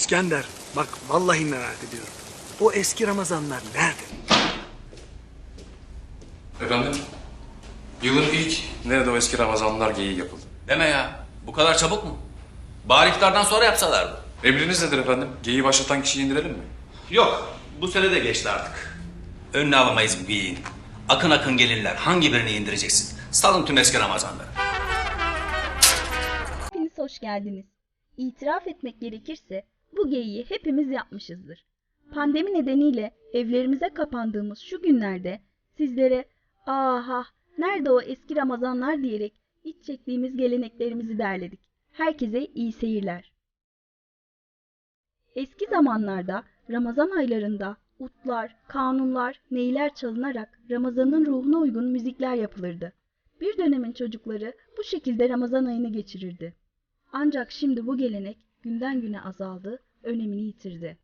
İskender, bak vallahi merak ediyorum. O eski Ramazanlar nerede? Efendim? Yılın ilk nerede o eski Ramazanlar geyiği yapıldı. Deme ya. Bu kadar çabuk mu? Bari iftardan sonra yapsalardı. Emriniz nedir efendim? Geyiği başlatan kişiyi indirelim mi? Yok. Bu sene de geçti artık. Önüne alamayız bu geyiğin. Akın akın gelirler. Hangi birini indireceksin? Salın tüm eski Ramazanları. Hepiniz hoş geldiniz. İtiraf etmek gerekirse bu geyiği hepimiz yapmışızdır. Pandemi nedeniyle evlerimize kapandığımız şu günlerde sizlere aha nerede o eski Ramazanlar diyerek iç çektiğimiz geleneklerimizi derledik. Herkese iyi seyirler. Eski zamanlarda Ramazan aylarında utlar, kanunlar, neyler çalınarak Ramazan'ın ruhuna uygun müzikler yapılırdı. Bir dönemin çocukları bu şekilde Ramazan ayını geçirirdi. Ancak şimdi bu gelenek günden güne azaldı, önemini yitirdi.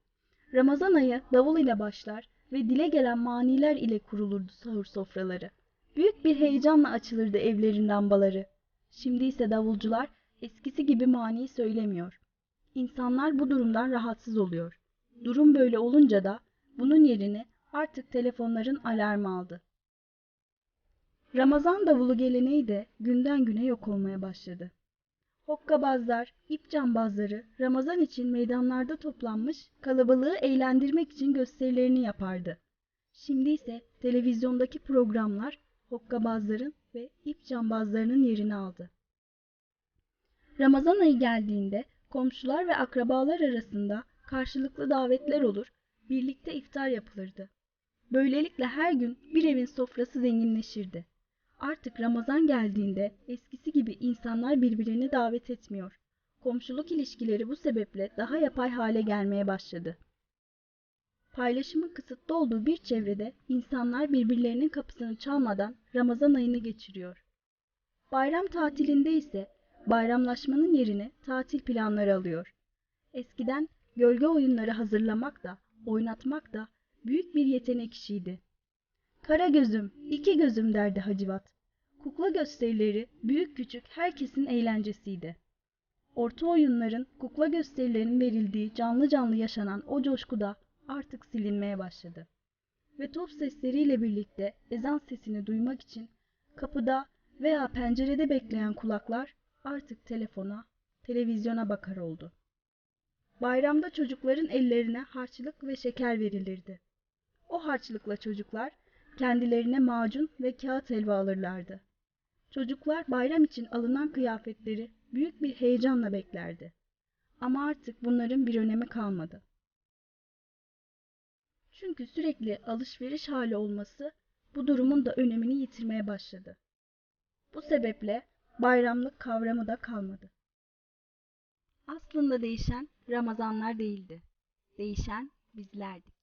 Ramazan ayı davul ile başlar ve dile gelen maniler ile kurulurdu sahur sofraları. Büyük bir heyecanla açılırdı evlerin lambaları. Şimdi ise davulcular eskisi gibi mani söylemiyor. İnsanlar bu durumdan rahatsız oluyor. Durum böyle olunca da bunun yerini artık telefonların alarmı aldı. Ramazan davulu geleneği de günden güne yok olmaya başladı. Hokkabazlar, ip cambazları Ramazan için meydanlarda toplanmış kalabalığı eğlendirmek için gösterilerini yapardı. Şimdi ise televizyondaki programlar hokkabazların ve ip cambazlarının yerini aldı. Ramazan ayı geldiğinde komşular ve akrabalar arasında karşılıklı davetler olur, birlikte iftar yapılırdı. Böylelikle her gün bir evin sofrası zenginleşirdi. Artık Ramazan geldiğinde eskisi gibi insanlar birbirini davet etmiyor. Komşuluk ilişkileri bu sebeple daha yapay hale gelmeye başladı. Paylaşımın kısıtlı olduğu bir çevrede insanlar birbirlerinin kapısını çalmadan Ramazan ayını geçiriyor. Bayram tatilinde ise bayramlaşmanın yerini tatil planları alıyor. Eskiden gölge oyunları hazırlamak da, oynatmak da büyük bir yetenek işiydi. Kara gözüm, iki gözüm derdi Hacivat. Kukla gösterileri büyük küçük herkesin eğlencesiydi. Orta oyunların, kukla gösterilerinin verildiği canlı canlı yaşanan o coşkuda artık silinmeye başladı. Ve top sesleriyle birlikte ezan sesini duymak için kapıda veya pencerede bekleyen kulaklar artık telefona, televizyona bakar oldu. Bayramda çocukların ellerine harçlık ve şeker verilirdi. O harçlıkla çocuklar kendilerine macun ve kağıt helva alırlardı. Çocuklar bayram için alınan kıyafetleri büyük bir heyecanla beklerdi. Ama artık bunların bir önemi kalmadı. Çünkü sürekli alışveriş hali olması bu durumun da önemini yitirmeye başladı. Bu sebeple bayramlık kavramı da kalmadı. Aslında değişen Ramazanlar değildi. Değişen bizlerdik.